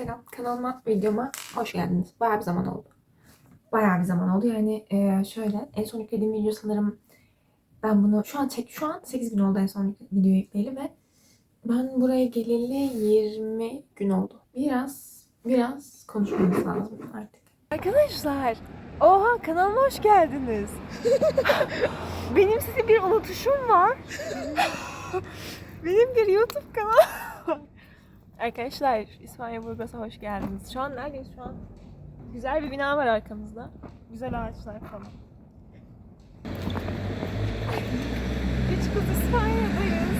Selam. Kanalıma, videoma hoş geldiniz. Bayağı bir zaman oldu. Bayağı bir zaman oldu. Yani e, şöyle en son yüklediğim video sanırım ben bunu şu an çek şu an 8 gün oldu en son video yükleyeli ve ben buraya geleli 20 gün oldu. Biraz biraz konuşmamız lazım artık. Arkadaşlar, oha kanalıma hoş geldiniz. Benim size bir unutuşum var. Benim bir YouTube kanalım. Arkadaşlar, İspanya Burgos'a hoş geldiniz. Şu an neredeyiz şu an? Güzel bir bina var arkamızda. Güzel ağaçlar falan. Üç kız İspanya'dayız.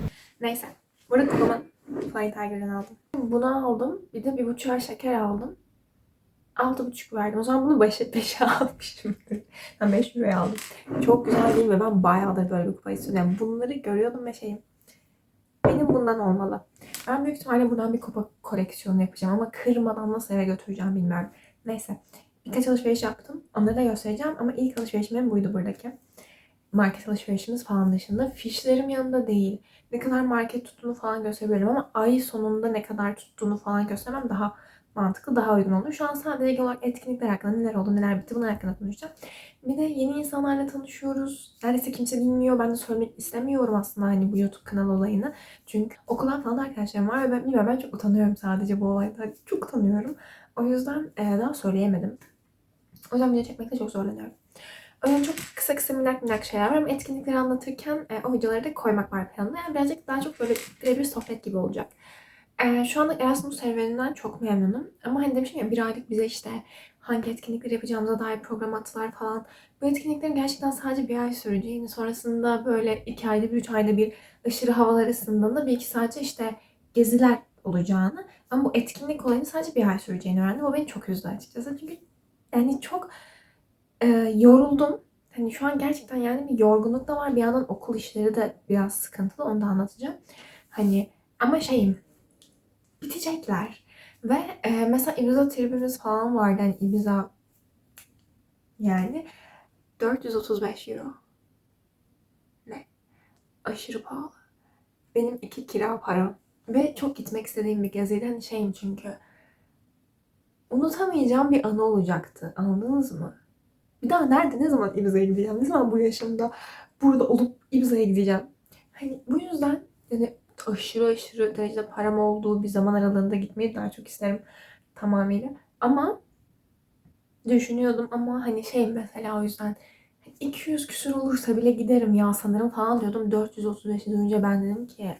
Neyse. Burada kulağımın Flying Tiger'dan aldım. Bunu aldım. Bir de bir buçuğa şeker aldım. Altı buçuk verdim. O zaman bunu beşe, beşe almışımdır. Ben beş liraya aldım. Çok güzel değil mi? Ben bayağıdır böyle bir kupa istiyordum. Yani bunları görüyordum ve şeyim. Benim bundan olmalı. Ben büyük ihtimalle buradan bir kupa koleksiyonu yapacağım ama kırmadan nasıl eve götüreceğim bilmiyorum. Neyse. Birkaç alışveriş yaptım. Onları da göstereceğim ama ilk alışverişim buydu buradaki. Market alışverişimiz falan dışında. Fişlerim yanında değil ne kadar market tuttuğunu falan gösterebilirim ama ay sonunda ne kadar tuttuğunu falan göstermem daha mantıklı, daha uygun olur. Şu an sadece genel olarak etkinlikler hakkında neler oldu, neler bitti bunlar hakkında konuşacağım. Bir de yeni insanlarla tanışıyoruz. Neredeyse kimse bilmiyor. Ben de söylemek istemiyorum aslında hani bu YouTube kanal olayını. Çünkü okuldan falan da arkadaşlarım var ve ben bilmiyorum ben çok utanıyorum sadece bu olayda. Çok utanıyorum. O yüzden e, daha söyleyemedim. O yüzden video çekmekte çok zorlanıyorum. Yüzden çok kısa kısa minak minak şeyler var ama etkinlikleri anlatırken e, o videoları da koymak var planında. Yani birazcık daha çok böyle birebir sohbet gibi olacak. E, şu anda Erasmus serüveninden çok memnunum. Ama hani demişim ya bir aylık bize işte hangi etkinlikleri yapacağımıza dair program attılar falan. Bu etkinliklerin gerçekten sadece bir ay süreceğini, sonrasında böyle iki ayda bir, üç ayda bir aşırı havalar ısındığında bir iki sadece işte geziler olacağını ama bu etkinlik olayını sadece bir ay süreceğini öğrendim. O beni çok üzdü açıkçası. Çünkü yani çok e, yoruldum. Hani şu an gerçekten yani bir yorgunluk da var. Bir yandan okul işleri de biraz sıkıntılı. Onu da anlatacağım. Hani ama şeyim bitecekler. Ve e, mesela Ibiza tribimiz falan vardı. Hani Ibiza yani 435 euro. Ne? Aşırı pahalı. Benim iki kira param. Ve çok gitmek istediğim bir geziydi. Hani şeyim çünkü unutamayacağım bir anı olacaktı. Anladınız mı? Bir daha nerede, ne zaman Ibiza'ya gideceğim? Ne zaman bu yaşımda burada olup Ibiza'ya gideceğim? Hani bu yüzden yani aşırı aşırı derecede param olduğu bir zaman aralığında gitmeyi daha çok isterim tamamıyla. Ama düşünüyordum ama hani şey mesela o yüzden 200 küsur olursa bile giderim ya sanırım falan diyordum. 435 duyunca ben dedim ki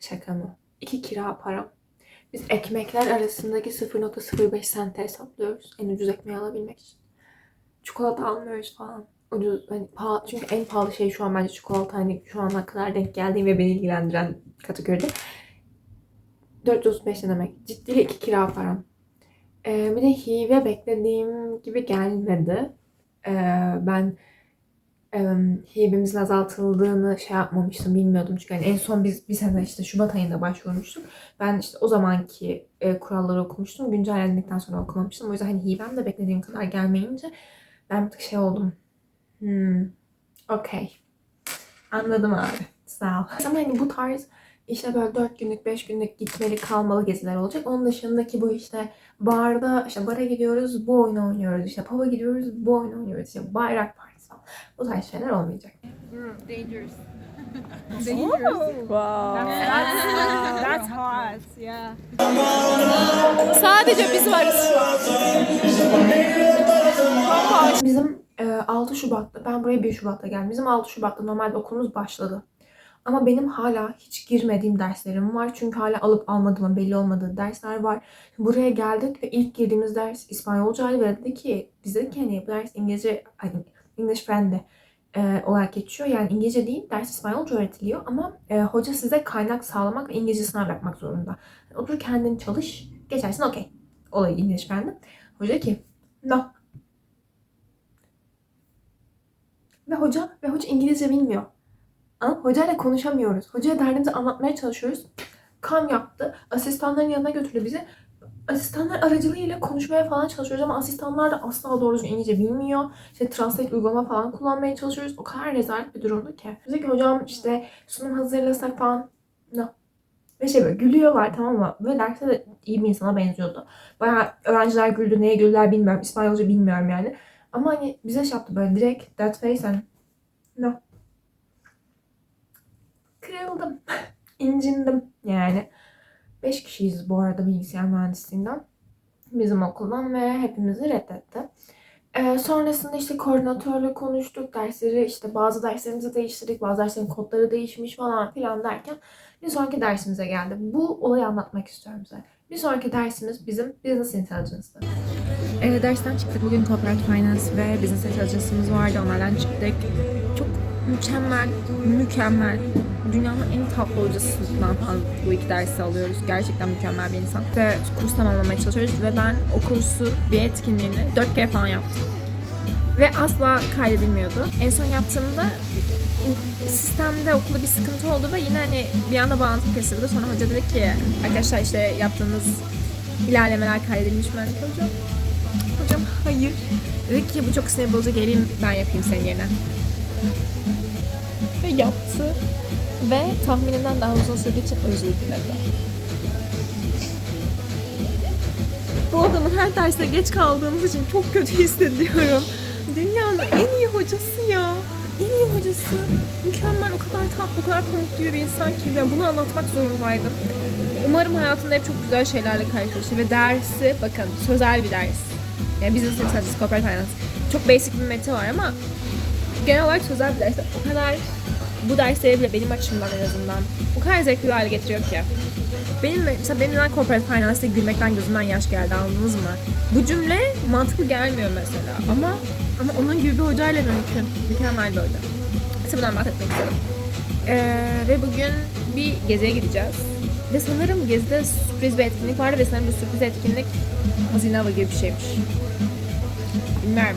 şaka mı? İki kira param. Biz ekmekler arasındaki 0.05 sente hesaplıyoruz. En ucuz ekmeği alabilmek için. Çikolata almıyoruz falan. Ucuz, hani pahalı, çünkü en pahalı şey şu an bence çikolata. Hani şu ana kadar denk geldiğim ve beni ilgilendiren kategoride. 435 ne demek? Ciddi 2 kira param. Ee, bir de hive beklediğim gibi gelmedi. Ee, ben e, hibimizin azaltıldığını şey yapmamıştım bilmiyordum çünkü yani en son biz bir sene işte Şubat ayında başvurmuştuk. Ben işte o zamanki e, kuralları okumuştum. Güncellendikten sonra okumamıştım. O yüzden hani hibem de beklediğim kadar gelmeyince ben bir şey oldum. Hmm, okey. Anladım abi. Sağ ol. Ama hani bu tarz işte böyle 4 günlük, 5 günlük gitmeli kalmalı geziler olacak. Onun dışındaki bu işte barda, işte bara gidiyoruz, bu oyunu oynuyoruz. İşte pub'a gidiyoruz, bu oyunu oynuyoruz. İşte bayrak partisi falan. Bu tarz şeyler olmayacak. dangerous. Wow. That's hot. Yeah. Sadece biz varız. Bizim e, 6 Şubat'ta, ben buraya 1 Şubat'ta geldim. Bizim 6 Şubat'ta normalde okulumuz başladı. Ama benim hala hiç girmediğim derslerim var. Çünkü hala alıp almadığım belli olmadığı dersler var. Buraya geldik ve ilk girdiğimiz ders İspanyolcaydı ve dedi ki bize ki hani bu ders İngilizce, hani English Friendly e, olarak geçiyor. Yani İngilizce değil, ders İspanyolca öğretiliyor ama e, hoca size kaynak sağlamak ve İngilizce sınav yapmak zorunda. Otur kendin çalış, geçersin okey. Olayı İngiliz Friendly. Hoca ki no. Ve hoca ve hoca İngilizce bilmiyor. Ama hocayla konuşamıyoruz. Hocaya derdimizi anlatmaya çalışıyoruz. Kam yaptı. Asistanların yanına götürdü bizi. Asistanlar aracılığıyla konuşmaya falan çalışıyoruz ama asistanlar da asla doğru düzgün İngilizce bilmiyor. İşte translate uygulama falan kullanmaya çalışıyoruz. O kadar rezalet bir durumdu ki. Bize ki hocam işte sunum hazırlasak falan. No. Ve şey böyle gülüyorlar tamam mı? Ve derste de iyi bir insana benziyordu. Bayağı öğrenciler güldü. Neye güldüler bilmiyorum. İspanyolca bilmiyorum yani. Ama hani bize şey yaptı böyle direkt that face and no. Kırıldım. incindim yani. Beş kişiyiz bu arada bilgisayar mühendisliğinden. Bizim okuldan ve hepimizi reddetti. Ee, sonrasında işte koordinatörle konuştuk. Dersleri işte bazı derslerimizi değiştirdik. Bazı derslerin kodları değişmiş falan filan derken bir sonraki dersimize geldi. Bu olayı anlatmak istiyorum size. Bir sonraki dersimiz bizim Business Intelligence'dı. Ee, dersten çıktık. Bugün Corporate Finance ve Business Intelligence'ımız vardı. Onlardan çıktık. Çok mükemmel, mükemmel. Dünyanın en tatlı hocasından falan bu iki dersi alıyoruz. Gerçekten mükemmel bir insan. Ve kurs tamamlamaya çalışıyoruz ve ben o kursu bir etkinliğini dört kere falan yaptım. Ve asla kaydedilmiyordu. En son yaptığımda sistemde okulda bir sıkıntı oldu ve yine hani bir anda bağlantı kesildi. Sonra hoca dedi ki arkadaşlar işte yaptığınız ilerlemeler kaydedilmiş mi? Hocam Hocam hayır. Dedi ki bu çok sinir bozucu geleyim ben yapayım senin yerine. Ve yaptı. Ve tahminimden daha uzun sürdüğü için özür diledi. Bu adamın her derse geç kaldığımız için çok kötü hissediyorum. Dünyanın en iyi hocası ya. En iyi hocası. Mükemmel, o kadar tatlı, o kadar pamuk bir insan ki. Ve bunu anlatmak zorundaydım. Umarım hayatında hep çok güzel şeylerle karşılaşır. Ve dersi, bakın sözel bir ders. Yani Business Intelligence, Corporate Finance. Çok basic bir meti var ama genel olarak sözel bir ders. O kadar bu dersleri bile benim açımdan en azından o kadar zevkli bir hale getiriyor ki. Benim mesela benim neden Corporate Finance'de gülmekten gözümden yaş geldi anladınız mı? Bu cümle mantıklı gelmiyor mesela ama ama onun gibi bir hocayla mümkün. Mükemmel bir hoca. Size bundan bahsetmek istedim. Ee, ve bugün bir geziye gideceğiz. Ve sanırım gezide sürpriz bir etkinlik vardı ve sanırım bu sürpriz etkinlik hazine avı gibi bir şeymiş. Bilmiyorum.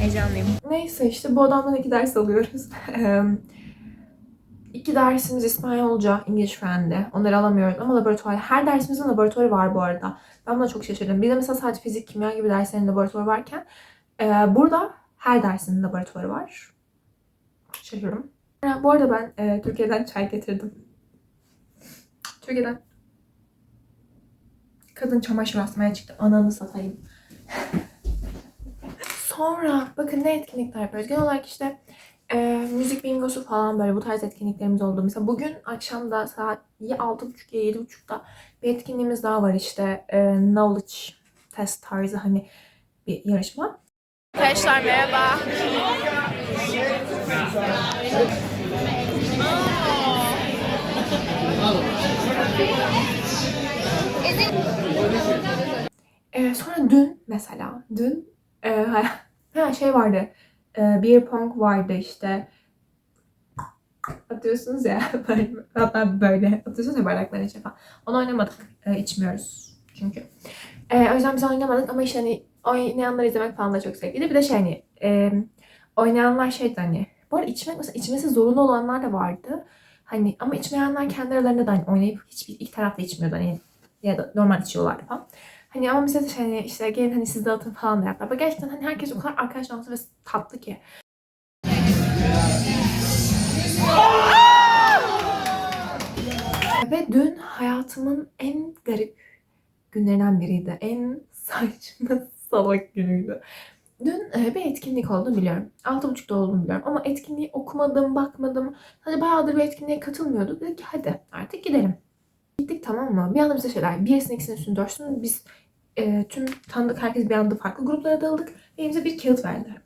Heyecanlıyım. Neyse işte bu adamdan iki ders alıyoruz. İki dersimiz İspanyolca, İngiliz Fen'de. Onları alamıyoruz ama laboratuvar. Her dersimizin laboratuvarı var bu arada. Ben buna çok şaşırdım. Bir de mesela sadece fizik, kimya gibi derslerin laboratuvarı varken eee, burada her dersin laboratuvarı var. Ha, Bu arada ben eee, Türkiye'den çay getirdim. Türkiye'den. Kadın çamaşır asmaya çıktı. Ananı satayım. Sonra bakın ne etkinlikler yapıyoruz. Genel olarak işte e, müzik bingosu falan böyle bu tarz etkinliklerimiz oldu. Mesela bugün akşam da saat 6.30 ya 7.30'da bir etkinliğimiz daha var işte e, knowledge test tarzı hani bir yarışma. Arkadaşlar merhaba. E, sonra dün mesela dün e, ha, şey vardı e, beer pong vardı işte atıyorsunuz ya böyle, böyle atıyorsunuz ya bardakların içine falan. Onu oynamadık. E, içmiyoruz çünkü. E, o yüzden biz oynamadık ama işte hani oynayanları izlemek falan da çok zevkliydi. Bir de şey hani e, oynayanlar şeydi hani bu arada içmek mesela içmesi zorunlu olanlar da vardı. Hani ama içmeyenler kendi aralarında da hani oynayıp hiçbir iki taraf da içmiyordu hani ya da normal içiyorlardı falan. Hani ama mesela şey hani işte gelin hani siz de atın falan da yaptılar. Ama gerçekten hani herkes o kadar arkadaş olması ve tatlı ki. Ve dün hayatımın en garip günlerinden biriydi. En saçma salak günüydü. Dün e, bir etkinlik oldu biliyorum. Altı buçukta olduğunu biliyorum. Ama etkinliği okumadım, bakmadım. Hani bayağıdır bir etkinliğe katılmıyorduk. Dedik ki hadi artık gidelim. Gittik tamam mı? Bir anda bize şeyler. Birisinin ikisinin üstünü dörsün. Biz e, tüm tanıdık herkes bir anda farklı gruplara dağıldık. Ve elimize bir kağıt verdiler.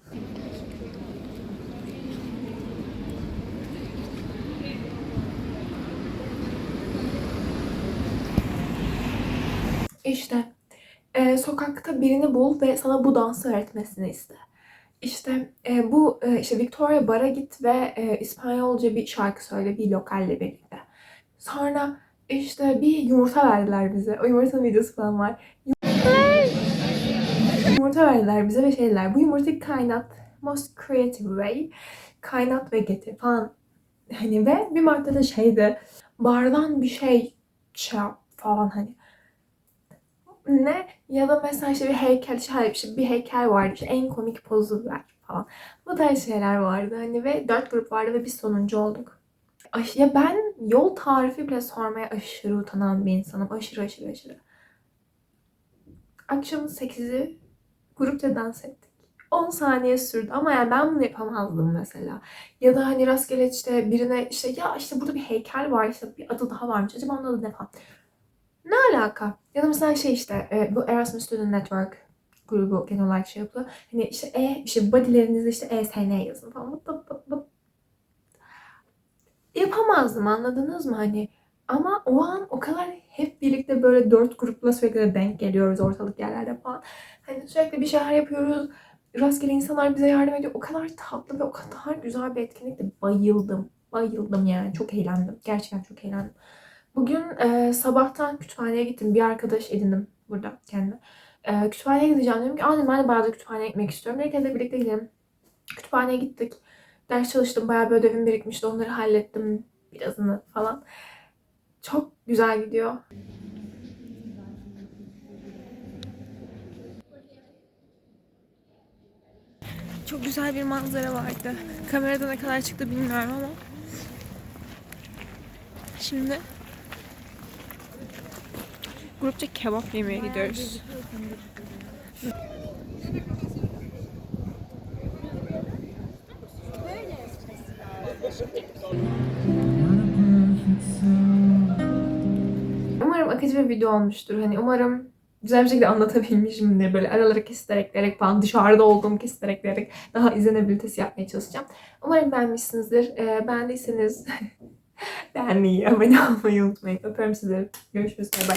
İşte e, sokakta birini bul ve sana bu dansı öğretmesini iste. İşte e, bu e, işte Victoria Bar'a git ve e, İspanyolca bir şarkı söyle bir lokalle birlikte. Sonra işte bir yumurta verdiler bize. O yumurtanın videosu falan var. Yumurta verdiler bize ve şeyler. Bu yumurtayı kaynat. Most creative way. Kaynat ve getir falan. Hani ve bir maddede şeydi. Bardan bir şey çap falan hani. Ne? Ya da mesela işte bir heykel, işte işte bir heykel vardı. İşte en komik pozu ver falan. Bu tarz şeyler vardı hani ve dört grup vardı ve biz sonuncu olduk. Ay, ya ben yol tarifi bile sormaya aşırı utanan bir insanım. Aşırı aşırı aşırı. Akşamın 8'i grupça dans ettik. 10 saniye sürdü ama yani ben bunu yapamazdım mesela. Ya da hani rastgele işte birine işte ya işte burada bir heykel var işte bir adı daha varmış. Acaba onun adı ne falan. Ne alaka? Ya da mesela şey işte e, bu Erasmus Student Network grubu genel olarak şey yapıyor. Hani işte E, işte body'lerinizde işte ESN yazın falan. Bıp bıp bıp. Yapamazdım anladınız mı hani? Ama o an o kadar hep birlikte böyle dört grupla sürekli de denk geliyoruz ortalık yerlerde falan. Hani sürekli bir şeyler yapıyoruz. Rastgele insanlar bize yardım ediyor. O kadar tatlı ve o kadar güzel bir etkinlikti. Bayıldım. Bayıldım yani. Çok eğlendim. Gerçekten çok eğlendim. Bugün e, sabahtan kütüphaneye gittim. Bir arkadaş edindim burada kendime. E, kütüphaneye gideceğim dedim ki dedim, ben de bayağı kütüphaneye gitmek istiyorum. Dedik de birlikte gidelim. Kütüphaneye gittik. Ders çalıştım. Bayağı bir ödevim birikmişti. Onları hallettim. Birazını falan. Çok güzel gidiyor. Çok güzel bir manzara vardı. Kamerada ne kadar çıktı bilmiyorum ama. Şimdi grupça kebap yemeye gidiyoruz. Umarım akıcı bir video olmuştur. Hani umarım güzel bir şekilde anlatabilmişimdir. Böyle araları kesilerek, falan dışarıda olduğumu kesilerek, daha izlenebilitesi yapmaya çalışacağım. Umarım beğenmişsinizdir. Ee, beğendiyseniz beğenmeyi, abone olmayı unutmayın. Öpüyorum sizleri. Görüşürüz. Bay bay.